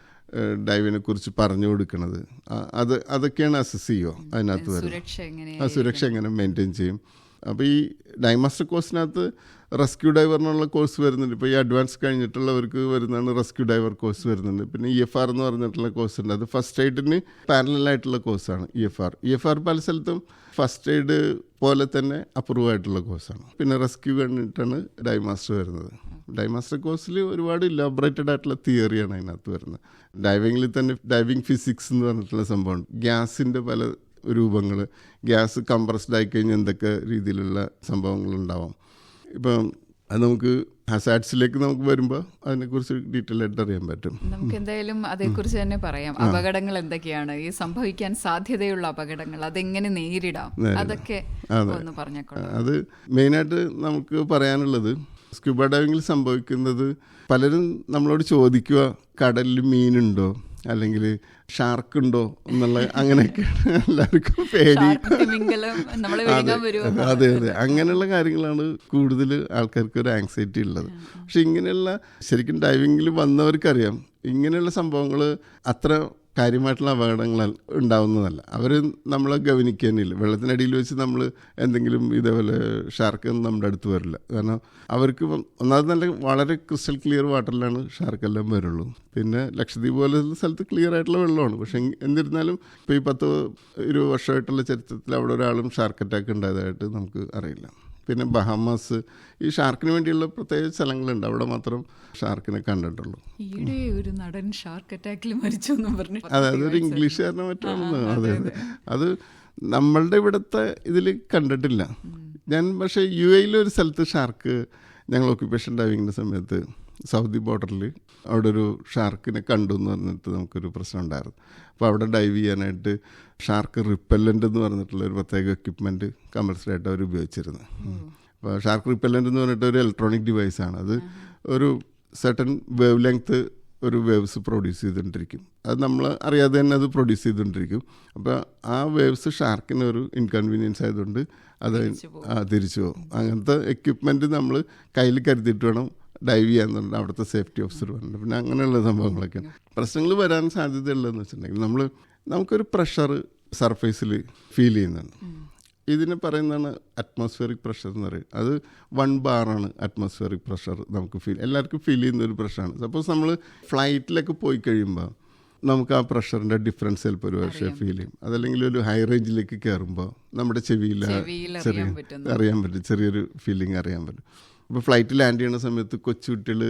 C: ഡൈവിനെ കുറിച്ച് പറഞ്ഞു കൊടുക്കുന്നത് അത് അതൊക്കെയാണ് അസസ് ചെയ്യുമോ അതിനകത്ത് വരുന്നത്. ആ സുരക്ഷ എങ്ങനെ മെയിന്റെയിൻ ചെയ്യും? അപ്പോൾ ഈ ഡൈമാസ്റ്റർ കോഴ്സിനകത്ത് റെസ്ക്യൂ ഡൈവറിനുള്ള കോഴ്സ് വരുന്നുണ്ട്. ഇപ്പോൾ ഈ അഡ്വാൻസ് കഴിഞ്ഞിട്ടുള്ളവർക്ക് വരുന്നതാണ് റെസ്ക്യൂ ഡൈവർ കോഴ്സ് വരുന്നുണ്ട്. പിന്നെ ഇ എഫ് ആർ എന്ന് പറഞ്ഞിട്ടുള്ള കോഴ്സ് ഉണ്ട്. അത് ഫസ്റ്റ് എയ്ഡിന് പാരലായിട്ടുള്ള കോഴ്സാണ് E F R E F R പല സ്ഥലത്തും ഫസ്റ്റ് എയ്ഡ് പോലെ തന്നെ അപ്രൂവ് ആയിട്ടുള്ള കോഴ്സാണ് പിന്നെ റെസ്ക്യൂ കഴിഞ്ഞിട്ടാണ് ഡൈമാസ്റ്റർ വരുന്നത്. ഡൈമാസ്റ്റർ കോഴ്സിൽ ഒരുപാട് ഇലാബറേറ്റഡ് ആയിട്ടുള്ള തിയറിയാണ് അതിനകത്ത് വരുന്നത്. ഡൈവിങ്ങിൽ തന്നെ ഡൈവിങ് ഫിസിക്സ് എന്ന് പറഞ്ഞിട്ടുള്ള സംഭവമുണ്ട്. ഗ്യാസിന്റെ പല രൂപങ്ങൾ ഗ്യാസ് കംപ്രസ്ഡ് ആയി കഴിഞ്ഞാൽ എന്തൊക്കെ രീതിയിലുള്ള സംഭവങ്ങളുണ്ടാവാം? ഇപ്പം അത് നമുക്ക് ഹസാഡ്സിലേക്ക് നമുക്ക് വരുമ്പോൾ അതിനെക്കുറിച്ച് ഡീറ്റെയിൽ ആയിട്ട് അറിയാൻ പറ്റും.
B: നമുക്ക് എന്തായാലും അതേക്കുറിച്ച് തന്നെ പറയാം. അപകടങ്ങൾ എന്തൊക്കെയാണ്? ഈ സംഭവിക്കാൻ സാധ്യതയുള്ള അപകടങ്ങൾ അതെങ്ങനെ നേരിടാം? അതൊക്കെ ഒന്ന് പറഞ്ഞേക്കോളാം
C: അത് മെയിനായിട്ട് നമുക്ക് പറയാനുള്ളത് സ്ക്യൂബ ഡൈവിങ്ങിൽ സംഭവിക്കുന്നത് പലരും നമ്മളോട് ചോദിക്കുക കടലിൽ മീനുണ്ടോ? അല്ലെങ്കിൽ ഷാർക്ക് ഉണ്ടോ എന്നുള്ള അങ്ങനെയൊക്കെയാണ് എല്ലാവർക്കും പേടി. അതെ അതെ അങ്ങനെയുള്ള കാര്യങ്ങളാണ് കൂടുതൽ ആൾക്കാർക്ക് ഒരു ആങ്സൈറ്റി ഉള്ളത്. പക്ഷെ ഇങ്ങനെയുള്ള ശരിക്കും ഡൈവിങ്ങിൽ വന്നവർക്കറിയാം ഇങ്ങനെയുള്ള സംഭവങ്ങൾ അത്ര കാര്യമായിട്ടുള്ള അപകടങ്ങൾ ഉണ്ടാവുന്നതല്ല. അവർ നമ്മളെ ഗവനിക്കാനില്ല വെള്ളത്തിനടിയിൽ വെച്ച് നമ്മൾ എന്തെങ്കിലും ഇതേപോലെ ഷാർക്ക് നമ്മുടെ അടുത്ത് വരില്ല. കാരണം അവർക്ക് ഒന്നാമത് നല്ല വളരെ ക്രിസ്റ്റൽ ക്ലിയർ വാട്ടറിലാണ് ഷാർക്കെല്ലാം വരുള്ളൂ. പിന്നെ ലക്ഷദ്വീപ് പോലുള്ള സ്ഥലത്ത് ക്ലിയർ ആയിട്ടുള്ള വെള്ളമാണ്. പക്ഷെ എന്നിരുന്നാലും ഇപ്പോൾ ഈ പത്ത് ഇരുപത് വർഷമായിട്ടുള്ള ചരിത്രത്തിൽ അവിടെ ഒരാളും ഷാർക്ക് അറ്റാക്ക് ഉണ്ടായതായിട്ട് നമുക്ക് അറിയില്ല. പിന്നെ ബഹാമാസ് ഈ ഷാർക്കിന് വേണ്ടിയുള്ള പ്രത്യേക സ്ഥലങ്ങളുണ്ട് അവിടെ മാത്രം ഷാർക്കിനെ കണ്ടിട്ടുള്ളൂ.
B: ഈയിടെ ഒരു നടൻ ഷാർക്ക് അറ്റാക്കിൽ മരിച്ചു എന്ന് പറഞ്ഞു
C: അതെ അതൊരു ഇംഗ്ലീഷ് ഇംഗ്ലീഷുകാരനെ മറ്റാണെന്ന് അതെ അതെ അത്. നമ്മളുടെ ഇവിടുത്തെ ഇതിൽ കണ്ടിട്ടില്ല. ഞാൻ പക്ഷേ യു എയിലെ ഒരു സ്ഥലത്ത് ഷാർക്ക് ഞങ്ങൾ ഓക്യുപ്പേഷൻ ഡൈവിങ്ങിന്റെ സമയത്ത് സൗദി ബോർഡറിൽ അവിടെ ഒരു ഷാർക്കിനെ കണ്ടു എന്ന് പറഞ്ഞിട്ട് നമുക്കൊരു പ്രശ്നം ഉണ്ടായിരുന്നു. അപ്പോൾ അവിടെ ഡൈവ് ചെയ്യാനായിട്ട് ഷാർക്ക് റിപ്പല്ലന്റ് എന്ന് പറഞ്ഞിട്ടുള്ള ഒരു പ്രത്യേക എക്യുപ്മെന്റ് കമ്പൽസറി ആയിട്ട് അവർ ഉപയോഗിച്ചിരുന്നു. അപ്പോൾ ഷാർക്ക് റിപ്പല്ലന്റ് എന്ന് പറഞ്ഞിട്ട് ഒരു ഇലക്ട്രോണിക് ഡിവൈസാണ് അത് ഒരു സെർട്ടൺ വേവ് ലെങ്ത്ത് ഒരു വേവ്സ് പ്രൊഡ്യൂസ് ചെയ്തുകൊണ്ടിരിക്കും. അത് നമ്മൾ അറിയാതെ തന്നെ അത് പ്രൊഡ്യൂസ് ചെയ്തുകൊണ്ടിരിക്കും. അപ്പോൾ ആ വേവ്സ് ഷാർക്കിന് ഒരു ഇൻകൺവീനിയൻസ് ആയതുകൊണ്ട് അത് തിരിച്ചു പോകും. അങ്ങനത്തെ എക്യുപ്മെന്റ് നമ്മൾ കയ്യിൽ കരുതിയിട്ട് വേണം ഡൈവ് ചെയ്യാന്നുണ്ട് അവിടുത്തെ സേഫ്റ്റി ഓഫീസർ പറഞ്ഞിട്ട് പിന്നെ അങ്ങനെയുള്ള സംഭവങ്ങളൊക്കെ. പ്രശ്നങ്ങൾ വരാൻ സാധ്യതയുള്ളതെന്ന് വെച്ചിട്ടുണ്ടെങ്കിൽ നമ്മൾ നമുക്കൊരു പ്രഷർ സർഫേസിൽ ഫീൽ ചെയ്യുന്നുണ്ട്. ഇതിനെ പറയുന്നതാണ് അറ്റ്മോസ്ഫിയറിക് പ്രഷർ എന്ന് പറയും. അത് വൺ ബാറാണ് അറ്റ്മോസ്ഫിയറിക് പ്രഷർ നമുക്ക് ഫീൽ എല്ലാവർക്കും ഫീൽ ചെയ്യുന്ന ഒരു പ്രഷറാണ് സപ്പോസ് നമ്മൾ ഫ്ലൈറ്റിലൊക്കെ പോയി കഴിയുമ്പോൾ നമുക്ക് ആ പ്രഷറിന്റെ ഡിഫറൻസ് ചിലപ്പോൾ ഒരു പക്ഷേ ഫീൽ ചെയ്യും. അതല്ലെങ്കിൽ ഒരു ഹൈ റേഞ്ചിലേക്ക് കയറുമ്പോൾ നമ്മുടെ ചെവിയിൽ ചെറിയ അറിയാൻ പറ്റും ചെറിയൊരു ഫീലിംഗ് അറിയാൻ പറ്റും. ഇപ്പോൾ ഫ്ലൈറ്റ് ലാൻഡ് ചെയ്യുന്ന സമയത്ത് കൊച്ചുകുട്ടികൾ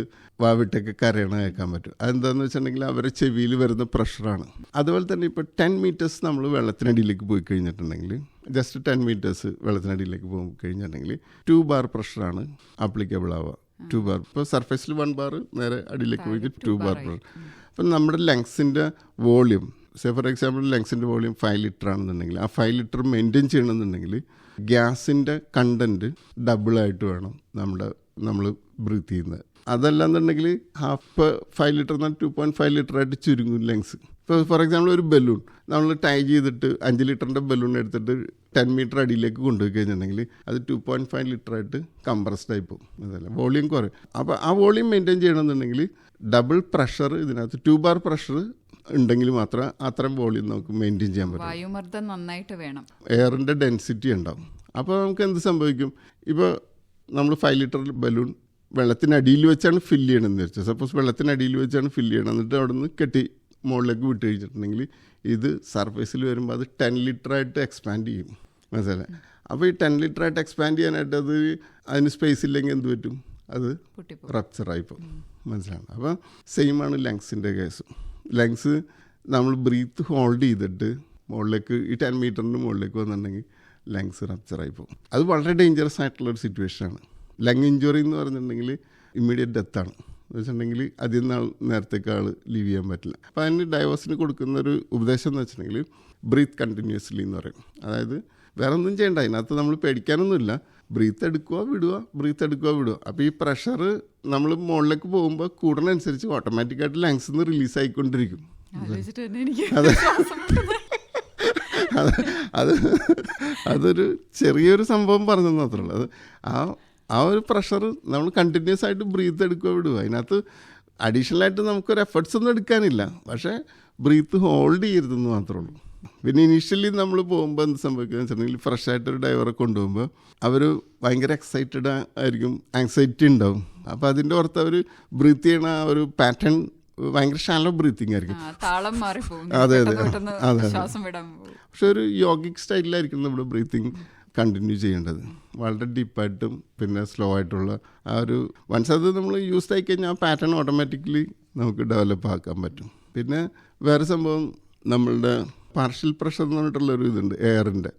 C: വാവിട്ടൊക്കെ കരയണ കേൾക്കാൻ പറ്റും. അതെന്താണെന്ന് വെച്ചിട്ടുണ്ടെങ്കിൽ അവരെ ചെവിയിൽ വരുന്ന പ്രഷറാണ് അതുപോലെ തന്നെ ഇപ്പോൾ ടെൻ മീറ്റേഴ്സ് നമ്മൾ വെള്ളത്തിനടിയിലേക്ക് പോയി കഴിഞ്ഞിട്ടുണ്ടെങ്കിൽ ജസ്റ്റ് ടെൻ മീറ്റേഴ്സ് വെള്ളത്തിനടിയിലേക്ക് പോയി കഴിഞ്ഞിട്ടുണ്ടെങ്കിൽ ടു ബാർ പ്രഷറാണ് ആപ്ലിക്കബിൾ ആവുക. ടു ബാർ ഇപ്പോൾ സർഫേസിൽ വൺ ബാർ നേരെ അടിയിലേക്ക് പോയിട്ട് ടു ബാർ പ്രഷർ അപ്പം നമ്മുടെ ലങ്സിന്റെ വോളിയം സേ ഫോർ എക്സാമ്പിൾ ലങ്സിന്റെ വോളിയം ഫൈവ് ലിറ്റർ ആണെന്നുണ്ടെങ്കിൽ ആ ഫൈവ് ലിറ്റർ മെയിന്റെയിൻ ചെയ്യണമെന്നുണ്ടെങ്കിൽ ഗ്യാസിന്റെ കണ്ടന്റ് ഡബിളായിട്ട് വേണം നമ്മുടെ നമ്മൾ ബ്രീത്ത് ചെയ്യുന്നത്. അതല്ലാന്നുണ്ടെങ്കിൽ ഹാഫ് ഫൈവ് ലിറ്റർ എന്നാൽ ടു പോയിന്റ് ഫൈവ് ലിറ്റർ ആയിട്ട് ചുരുങ്ങും ലങ്സ് ഇപ്പോൾ ഫോർ എക്സാമ്പിൾ ഒരു ബലൂൺ നമ്മൾ ടൈ ചെയ്തിട്ട് അഞ്ച് ലിറ്ററിന്റെ ബലൂൺ എടുത്തിട്ട് ടെൻ മീറ്റർ അടിയിലേക്ക് കൊണ്ടുപോയി കഴിഞ്ഞിട്ടുണ്ടെങ്കിൽ അത് ടു പോയിന്റ് ഫൈവ് ലിറ്റർ ആയിട്ട് കംപ്രസ്ഡ് ആയി പോകും. അതല്ല വോളിയം കുറയും. അപ്പോൾ ആ വോളിയം മെയിന്റെയിൻ ചെയ്യണമെന്നുണ്ടെങ്കിൽ ഡബിൾ പ്രഷർ ഇതിനകത്ത് ടു ബാർ പ്രഷർ ഉണ്ടെങ്കിൽ മാത്രം അത്രയും വോളിയം നമുക്ക് മെയിന്റെയിൻ ചെയ്യാൻ പറ്റും
B: വായുമർദ്ദം നന്നായിട്ട് വേണം.
C: എയറിന്റെ ഡെൻസിറ്റി ഉണ്ടാവും. അപ്പോൾ നമുക്ക് എന്ത് സംഭവിക്കും? ഇപ്പോൾ നമ്മൾ ഫൈവ് ലിറ്റർ ബലൂൺ വെള്ളത്തിനടിയിൽ വെച്ചാണ് ഫില്ല് ചെയ്യണമെന്ന് വെച്ചാൽ സപ്പോസ് വെള്ളത്തിനടിയിൽ വെച്ചാണ് ഫില്ല് ചെയ്യണം എന്നിട്ട് അവിടെ നിന്ന് കെട്ടി മുകളിലേക്ക് വിട്ട് കഴിഞ്ഞിട്ടുണ്ടെങ്കിൽ ഇത് സർഫേസിൽ വരുമ്പോൾ അത് ടെൻ ലിറ്ററായിട്ട് എക്സ്പാൻഡ് ചെയ്യും. മനസ്സിലെ അപ്പോൾ ഈ ടെൻ ലിറ്ററായിട്ട് എക്സ്പാൻഡ് ചെയ്യാനായിട്ട് അത് അതിന് സ്പേസ് ഇല്ലെങ്കിൽ എന്ത് പറ്റും? അത് റപ്ചറായിപ്പോൾ മനസ്സിലാണ് അപ്പം സെയിമാണ് ലങ്സിന്റെ കേസ് ലങ്സ് നമ്മൾ ബ്രീത്ത് ഹോൾഡ് ചെയ്തിട്ട് മുകളിലേക്ക് ഈ ടെൻ മീറ്ററിന്റെ മുകളിലേക്ക് വന്നിട്ടുണ്ടെങ്കിൽ ലങ്സ് റപ്ചറായി പോകും. അത് വളരെ ഡേഞ്ചറസ് ഒരു സിറ്റുവേഷനാണ് ലങ് ഇഞ്ചുറി എന്ന് പറഞ്ഞിട്ടുണ്ടെങ്കിൽ ഇമ്മീഡിയറ്റ് ഡെത്താണ് എന്ന് വെച്ചിട്ടുണ്ടെങ്കിൽ അധികം നാൾ നേരത്തേക്ക് ആൾ ലീവ് ചെയ്യാൻ പറ്റില്ല. അപ്പോൾ അതിന് ഡൈവേഴ്സിന് കൊടുക്കുന്ന ഒരു ഉപദേശം എന്ന് വെച്ചിട്ടുണ്ടെങ്കിൽ ബ്രീത്ത് കണ്ടിന്യൂസ്ലി എന്ന് പറയും. അതായത് വേറെ ഒന്നും ചെയ്യണ്ട. അതിനകത്ത് നമ്മൾ പേടിക്കാനൊന്നുമില്ല. ബ്രീത്ത് എടുക്കുക വിടുക ബ്രീത്ത് എടുക്കുക വിടുക. അപ്പോൾ ഈ പ്രഷർ നമ്മൾ മുകളിലേക്ക് പോകുമ്പോൾ കൂടുന്നതനുസരിച്ച് ഓട്ടോമാറ്റിക്കായിട്ട് ലങ്സ് നിന്ന് റിലീസ് ആയിക്കൊണ്ടിരിക്കും. അത് അത് അതൊരു ചെറിയൊരു സംഭവം പറഞ്ഞു മാത്രമേ ഉള്ളൂ അത് ആ ആ ഒരു പ്രഷർ നമ്മൾ കണ്ടിന്യൂസ് ആയിട്ട് ബ്രീത്ത് എടുക്കുക വിടുക. അതിനകത്ത് അഡീഷണലായിട്ട് നമുക്കൊരു എഫേർട്സ് ഒന്നും എടുക്കാനില്ല. പക്ഷേ ബ്രീത്ത് ഹോൾഡ് ചെയ്യരുതെന്ന് മാത്രമേ ഉള്ളൂ. പിന്നെ ഇനീഷ്യലി നമ്മൾ പോകുമ്പോൾ എന്ത് സംഭവിക്കുക വെച്ചിട്ടുണ്ടെങ്കിൽ ഫ്രഷ് ആയിട്ടൊരു ഡ്രൈവറെ കൊണ്ടുപോകുമ്പോൾ അവർ ഭയങ്കര എക്സൈറ്റഡ് ആയിരിക്കും. ആങ്സൈറ്റി ഉണ്ടാവും. അപ്പോൾ അതിന്റെ പുറത്ത് അവർ ബ്രീത്ത് ചെയ്യണ ആ ഒരു പാറ്റേൺ ഭയങ്കര ഷാലോ ബ്രീത്തിങ് ആയിരിക്കും. അതെ, അതെ. അതെ, പക്ഷെ ഒരു യോഗിക് സ്റ്റൈലിലായിരിക്കും നമ്മൾ ബ്രീത്തിങ് കണ്ടിന്യൂ ചെയ്യേണ്ടത്. വളരെ ഡീപ്പായിട്ടും പിന്നെ സ്ലോ ആയിട്ടുള്ള ആ ഒരു വൺസ് അത് നമ്മൾ യൂസ് ആയി കഴിഞ്ഞാൽ ആ പാറ്റേൺ ഓട്ടോമാറ്റിക്കലി നമുക്ക് ഡെവലപ്പ് ആക്കാൻ പറ്റും. പിന്നെ വേറെ സംഭവം നമ്മളുടെ പാർഷ്യൽ പ്രഷർ എന്ന് പറഞ്ഞിട്ടുള്ളൊരു ഇതുണ്ട് എയറിന്റെ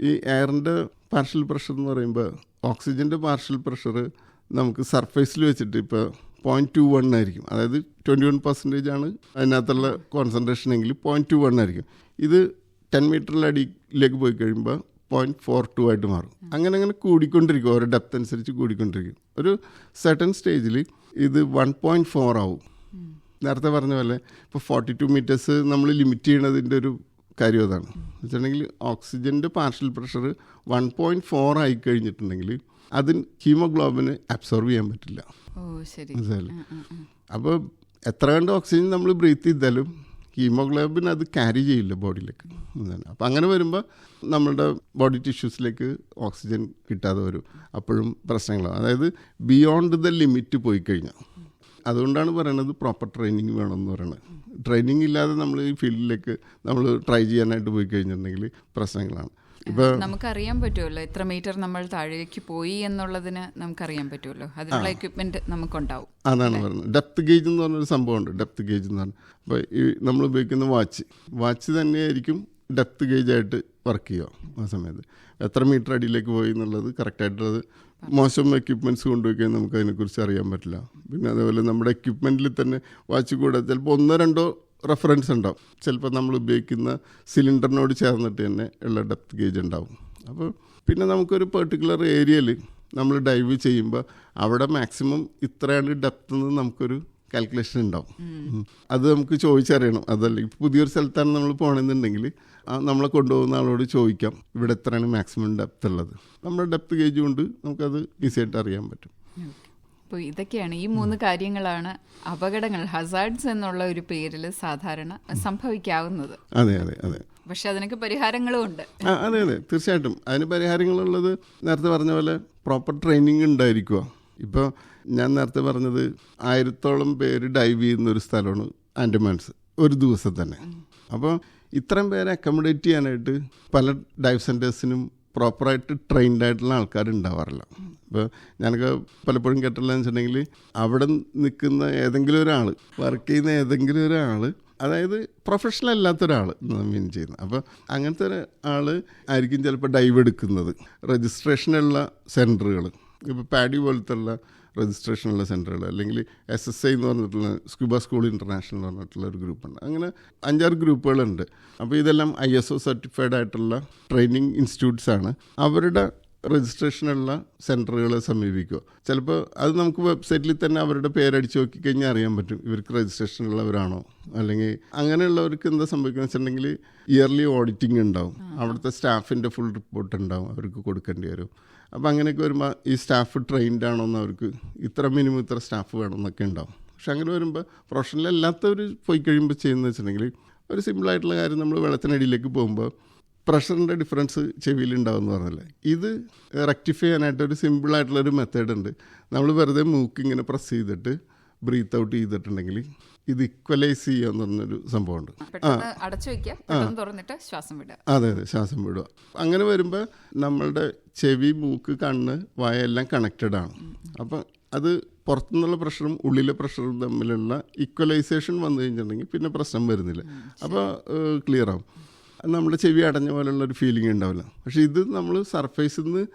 C: ഈ എയറിന്റെ പാർഷ്യൽ പ്രഷർ എന്ന് പറയുമ്പോൾ ഓക്സിജന്റെ പാർഷ്യൽ പ്രഷർ നമുക്ക് സർഫേസിൽ വെച്ചിട്ട് ഇപ്പോൾ പോയിന്റ് ടു വൺ ആയിരിക്കും. അതായത് ട്വന്റി വൺ പെർസെന്റേജ് ആണ് അതിനകത്തുള്ള കോൺസെൻട്രേഷൻ എങ്കിൽ പോയിന്റ് ടു വൺ ആയിരിക്കും. ഇത് ടെൻ മീറ്ററിൽ അടിയിലേക്ക് പോയി കഴിയുമ്പോൾ പോയിന്റ് ഫോർ ടു ആയിട്ട് മാറും. അങ്ങനെ അങ്ങനെ കൂടിക്കൊണ്ടിരിക്കും ഓരോ ഡെപ്ത് അനുസരിച്ച് കൂടിക്കൊണ്ടിരിക്കും. ഒരു സെർട്ടൺ സ്റ്റേജിൽ ഇത് വൺ പോയിന്റ് ഫോർ ആവും. നേരത്തെ പറഞ്ഞ പോലെ ഇപ്പോൾ ഫോർട്ടി ടു മീറ്റേഴ്സ് നമ്മൾ ലിമിറ്റ് ചെയ്യണതിന്റെ ഒരു കാര്യം അതാണ്. വെച്ചിട്ടുണ്ടെങ്കിൽ ഓക്സിജന്റെ partial pressure one point four ആയി കഴിഞ്ഞിട്ടുണ്ടെങ്കിൽ അതിന് ഹീമോഗ്ലോബിന് അബ്സോർവ് ചെയ്യാൻ പറ്റില്ല. മനസ്സിലായില്ലേ. അപ്പോൾ എത്ര കണ്ട് ഓക്സിജൻ നമ്മൾ ബ്രീത്ത് ചെയ്താലും ഹീമോഗ്ലോബിൻ അത് ക്യാരി ചെയ്യില്ല ബോഡിയിലേക്ക് അപ്പം അങ്ങനെ വരുമ്പോൾ നമ്മളുടെ ബോഡി ടിഷ്യൂസിലേക്ക് ഓക്സിജൻ കിട്ടാതെ വരും. അപ്പോഴും പ്രശ്നങ്ങളാണ്. അതായത് ബിയോണ്ട് ദ ലിമിറ്റ് പോയി കഴിഞ്ഞാൽ അതുകൊണ്ടാണ് പറയണത് പ്രോപ്പർ ട്രെയിനിങ് വേണമെന്ന് പറയുന്നത് ട്രെയിനിങ് ഇല്ലാതെ നമ്മൾ ഈ ഫീൽഡിലേക്ക് നമ്മൾ ട്രൈ ചെയ്യാനായിട്ട് പോയി കഴിഞ്ഞിട്ടുണ്ടെങ്കിൽ പ്രശ്നങ്ങളാണ്.
B: നമുക്കറിയാൻ പറ്റുമല്ലോ എത്ര മീറ്റർ നമ്മൾ താഴേക്ക് പോയി എന്നുള്ളതിന് നമുക്കറിയാൻ പറ്റുമല്ലോ. അതിനുള്ള എക്വിപ്മെന്റ് നമുക്കുണ്ടാവും.
C: അതാണ് പറയുന്നത് ഡെപ്ത് ഗേജ് എന്ന് പറഞ്ഞൊരു സംഭവമുണ്ട്. ഡെപ്ത് ഗേജ് എന്ന് പറഞ്ഞാൽ അപ്പോൾ ഈ നമ്മൾ ഉപയോഗിക്കുന്ന വാച്ച് വാച്ച് തന്നെയായിരിക്കും ഡെപ്ത് ഗേജായിട്ട് വർക്ക് ചെയ്യുക ആ സമയത്ത്. എത്ര മീറ്റർ അടിയിലേക്ക് പോയി എന്നുള്ളത് കറക്റ്റായിട്ടുള്ളത് മോശം എക്യുപ്മെന്റ്സ് കൊണ്ടുപോയി നമുക്ക് അതിനെക്കുറിച്ച് അറിയാൻ പറ്റില്ല. പിന്നെ അതേപോലെ നമ്മുടെ എക്യുപ്മെന്റിൽ തന്നെ വാച്ച് കൂടെ ചിലപ്പോൾ ഒന്നോ രണ്ടോ റെഫറൻസ് ഉണ്ടാവും. ചിലപ്പോൾ നമ്മൾ ഉപയോഗിക്കുന്ന സിലിണ്ടറിനോട് ചേർന്നിട്ട് തന്നെ ഉള്ള ഡെപ്ത് ഗേജ് ഉണ്ടാവും. അപ്പോൾ പിന്നെ നമുക്കൊരു പെർട്ടിക്കുലർ ഏരിയയിൽ നമ്മൾ ഡൈവ് ചെയ്യുമ്പോൾ അവിടെ മാക്സിമം ഇത്രയാണ് ഡെപ്ത് നമുക്കൊരു കാൽക്കുലേഷൻ ഉണ്ടാവും. അത് നമുക്ക് ചോദിച്ചറിയണം. അതല്ല ഇപ്പം പുതിയൊരു സ്ഥലത്താണ് നമ്മൾ പോകണമെന്നുണ്ടെങ്കിൽ നമ്മളെ കൊണ്ടുപോകുന്ന ആളോട് ചോദിക്കാം ഇവിടെ എത്രയാണ് മാക്സിമം ഡെപ്ത് ഉള്ളത്. നമ്മുടെ ഡെപ്ത് ഗേജ് കൊണ്ട് നമുക്കത് ഈസി ആയിട്ട് അറിയാൻ പറ്റും.
B: അപ്പോൾ ഇതൊക്കെയാണ് ഈ മൂന്ന് കാര്യങ്ങളാണ് അപകടങ്ങൾ ഹസാർഡ്സ് എന്നുള്ള ഒരു പേരിൽ സാധാരണ സംഭവിക്കാവുന്നത്.
C: അതെ അതെ അതെ.
B: പക്ഷെ അതിനൊക്കെ പരിഹാരങ്ങളും ഉണ്ട്.
C: അതെ അതെ. തീർച്ചയായിട്ടും. അതിന് പരിഹാരങ്ങളുള്ളത് നേരത്തെ പറഞ്ഞ പോലെ പ്രോപ്പർ ട്രെയിനിങ് ഉണ്ടായിരിക്കുക. ഇപ്പോൾ ഞാൻ നേരത്തെ പറഞ്ഞത് ആയിരത്തോളം പേര് ഡൈവ് ചെയ്യുന്ന ഒരു സ്ഥലമാണ് ആൻഡമാൻസ്. ഒരു ദിവസം തന്നെ. അപ്പോൾ ഇത്രയും പേരെ അക്കോമഡേറ്റ് ചെയ്യാനായിട്ട് പല ഡൈവ് സെന്റേഴ്സിനും പ്രോപ്പറായിട്ട് ട്രെയിൻഡ് ആയിട്ടുള്ള ആൾക്കാർ ഉണ്ടാവാറില്ല. ഇപ്പോൾ ഞാനൊക്കെ പലപ്പോഴും കേട്ടിട്ടുള്ളതെന്ന് വെച്ചിട്ടുണ്ടെങ്കിൽ അവിടെ നിൽക്കുന്ന ഏതെങ്കിലും ഒരാൾ വർക്ക് ചെയ്യുന്ന ഏതെങ്കിലും ഒരാൾ അതായത് പ്രൊഫഷണൽ അല്ലാത്ത ഒരാൾ മീൻ ചെയ്യുന്നത്. അപ്പോൾ അങ്ങനത്തെ ഒരാൾ ആയിരിക്കും ചിലപ്പോൾ ഡൈവ് എടുക്കുന്നത്. രജിസ്ട്രേഷനുള്ള സെന്ററുകൾ ഇപ്പോൾ പാഡി പോലത്തെ ഉള്ള രജിസ്ട്രേഷനുള്ള സെന്ററുകൾ അല്ലെങ്കിൽ എസ് എസ് ഐ എന്ന് പറഞ്ഞിട്ടുള്ള സ്ക്യൂബ സ്കൂൾ ഇന്റർനാഷണൽ എന്ന് പറഞ്ഞിട്ടുള്ള ഒരു ഗ്രൂപ്പുണ്ട് അങ്ങനെ അഞ്ചാറ് ഗ്രൂപ്പുകളുണ്ട് അപ്പോൾ ഇതെല്ലാം ഐ എസ് ഒ സർട്ടിഫൈഡ് ആയിട്ടുള്ള ട്രെയിനിങ് ഇൻസ്റ്റിറ്റ്യൂട്ട്സാണ് അവരുടെ രജിസ്ട്രേഷനുള്ള സെന്ററുകളെ സമീപിക്കുക. ചിലപ്പോൾ അത് നമുക്ക് വെബ്സൈറ്റിൽ തന്നെ അവരുടെ പേരടിച്ച് നോക്കിക്കഴിഞ്ഞാൽ അറിയാൻ പറ്റും ഇവർക്ക് രജിസ്ട്രേഷൻ ഉള്ളവരാണോ അല്ലെങ്കിൽ അങ്ങനെയുള്ളവർക്ക് എന്താ സംഭവിക്കുന്നത് വെച്ചിട്ടുണ്ടെങ്കിൽ ഇയർലി ഓഡിറ്റിംഗ് ഉണ്ടാവും. അവിടുത്തെ സ്റ്റാഫിന്റെ ഫുൾ റിപ്പോർട്ട് ഉണ്ടാവും അവർക്ക് കൊടുക്കേണ്ടി വരും. അപ്പോൾ അങ്ങനെയൊക്കെ വരുമ്പോൾ ഈ സ്റ്റാഫ് ട്രെയിൻഡ് ആണോ എന്ന് അവർക്ക് ഇത്ര മിനിമം ഇത്ര സ്റ്റാഫ് വേണമെന്നൊക്കെ ഉണ്ടാവും. പക്ഷെ അങ്ങനെ വരുമ്പോൾ പ്രൊഫഷണൽ അല്ലാത്തവർ പോയി കഴിയുമ്പോൾ ചെയ്യുന്നത് വെച്ചിട്ടുണ്ടെങ്കിൽ ഒരു സിമ്പിളായിട്ടുള്ള കാര്യം നമ്മൾ വെള്ളത്തിനടിയിലേക്ക് പോകുമ്പോൾ പ്രഷറിന്റെ ഡിഫറൻസ് ചെവിയിൽ ഉണ്ടാവുമെന്ന് പറഞ്ഞല്ലേ? ഇത് റെക്ടിഫൈ ചെയ്യാനായിട്ട് ഒരു സിമ്പിളായിട്ടുള്ളൊരു മെത്തേഡ് ഉണ്ട്. നമ്മൾ വെറുതെ മൂക്ക് ഇങ്ങനെ പ്രസ് ചെയ്തിട്ട് ബ്രീത്ത് ഔട്ട് ചെയ്തിട്ടുണ്ടെങ്കിൽ ഇത് ഇക്വലൈസ് ചെയ്യുക എന്ന് പറഞ്ഞൊരു സംഭവമുണ്ട്
B: അടച്ചു തുറന്നിട്ട് ശ്വാസം വിടുക.
C: അതെ അതെ. ശ്വാസം വിടുക. അങ്ങനെ വരുമ്പോൾ നമ്മളുടെ ചെവി മൂക്ക് കണ്ണ് വായ എല്ലാം കണക്റ്റഡ് ആണ് അപ്പം അത് പുറത്തുനിന്നുള്ള പ്രഷറും ഉള്ളിലെ പ്രഷറും തമ്മിലുള്ള ഇക്വലൈസേഷൻ വന്നു കഴിഞ്ഞിട്ടുണ്ടെങ്കിൽ പിന്നെ പ്രശ്നം വരുന്നില്ല. അപ്പോൾ ക്ലിയർ ആവും. നമ്മുടെ ചെവി അടഞ്ഞ പോലുള്ള ഒരു ഫീലിംഗ് ഉണ്ടാവില്ല. പക്ഷേ ഇത് നമ്മൾ സർഫേസിൽ നിന്ന്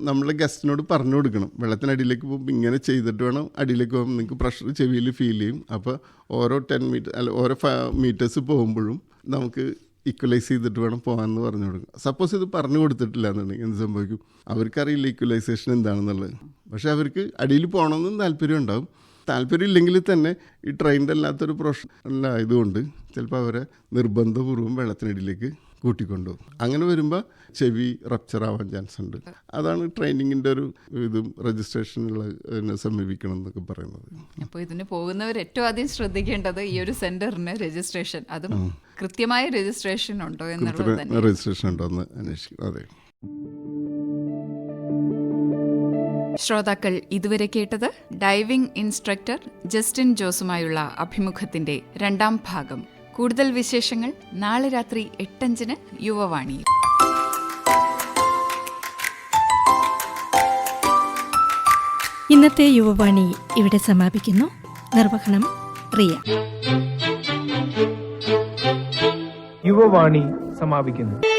C: നമ്മളെ ഗസ്റ്റിനോട് പറഞ്ഞു കൊടുക്കണം. വെള്ളത്തിനടിയിലേക്ക് പോകുമ്പോൾ ഇങ്ങനെ ചെയ്തിട്ട് വേണം അടിയിലേക്ക് പോകുമ്പോൾ നിങ്ങൾക്ക് പ്രഷർ ചെവിയിൽ ഫീൽ ചെയ്യും. അപ്പോൾ ഓരോ ടെൻ മീറ്റർ അല്ല ഓരോ മീറ്റേഴ്സ് പോകുമ്പോഴും നമുക്ക് ഈക്വലൈസ് ചെയ്തിട്ട് വേണം പോകാമെന്ന് പറഞ്ഞു കൊടുക്കും സപ്പോസ് ഇത് പറഞ്ഞു കൊടുത്തിട്ടില്ല എന്നുണ്ടെങ്കിൽ എന്ത് സംഭവിക്കും? അവർക്കറിയില്ല ഈക്വലൈസേഷൻ എന്താണെന്നുള്ളത്. പക്ഷേ അവർക്ക് അടിയിൽ പോകണമെന്നും താല്പര്യം ഉണ്ടാവും. താല്പര്യം ഇല്ലെങ്കിൽ തന്നെ ഈ ട്രെയിൻഡ് അല്ലാത്തൊരു പ്രൊഫഷണൽ ആയതുകൊണ്ട് ചിലപ്പോൾ അവരെ നിർബന്ധപൂർവം വെള്ളത്തിനടിയിലേക്ക് കൂട്ടിക്കൊണ്ടുപോകും. അങ്ങനെ വരുമ്പോൾ ചെവി റപ്ചർ ആവാൻ ചാൻസ് ഉണ്ട്. അതാണ് ട്രെയിനിങ്ങിന്റെ ഒരു ഇതും രജിസ്ട്രേഷനുള്ള സമീപിക്കണം എന്നൊക്കെ പറയുന്നത്.
B: അപ്പോൾ ഇതിന് പോകുന്നവർ ഏറ്റവും ആദ്യം ശ്രദ്ധിക്കേണ്ടത് ഈ ഒരു സെന്ററിന് രജിസ്ട്രേഷൻ അതും കൃത്യമായ രജിസ്ട്രേഷൻ ഉണ്ടോ എന്നുള്ളത്
C: രജിസ്ട്രേഷൻ ഉണ്ടോ എന്ന് അന്വേഷിക്കും. അതെ.
B: ശ്രോതാക്കൾ ഇതുവരെ കേട്ടത് ഡൈവിംഗ് ഇൻസ്ട്രക്ടർ ജസ്റ്റിൻ ജോസുമായുള്ള അഭിമുഖത്തിന്റെ രണ്ടാം ഭാഗം. കൂടുതൽ വിശേഷങ്ങൾ നാളെ രാത്രി എട്ടഞ്ചിന് യുവവാണിയിൽ
A: ഇന്നത്തെ യുവവാണി ഇവിടെ സമാപിക്കുന്നു. നിർവഹണം റിയ.
D: യുവവാണി സമാപിക്കുന്നു.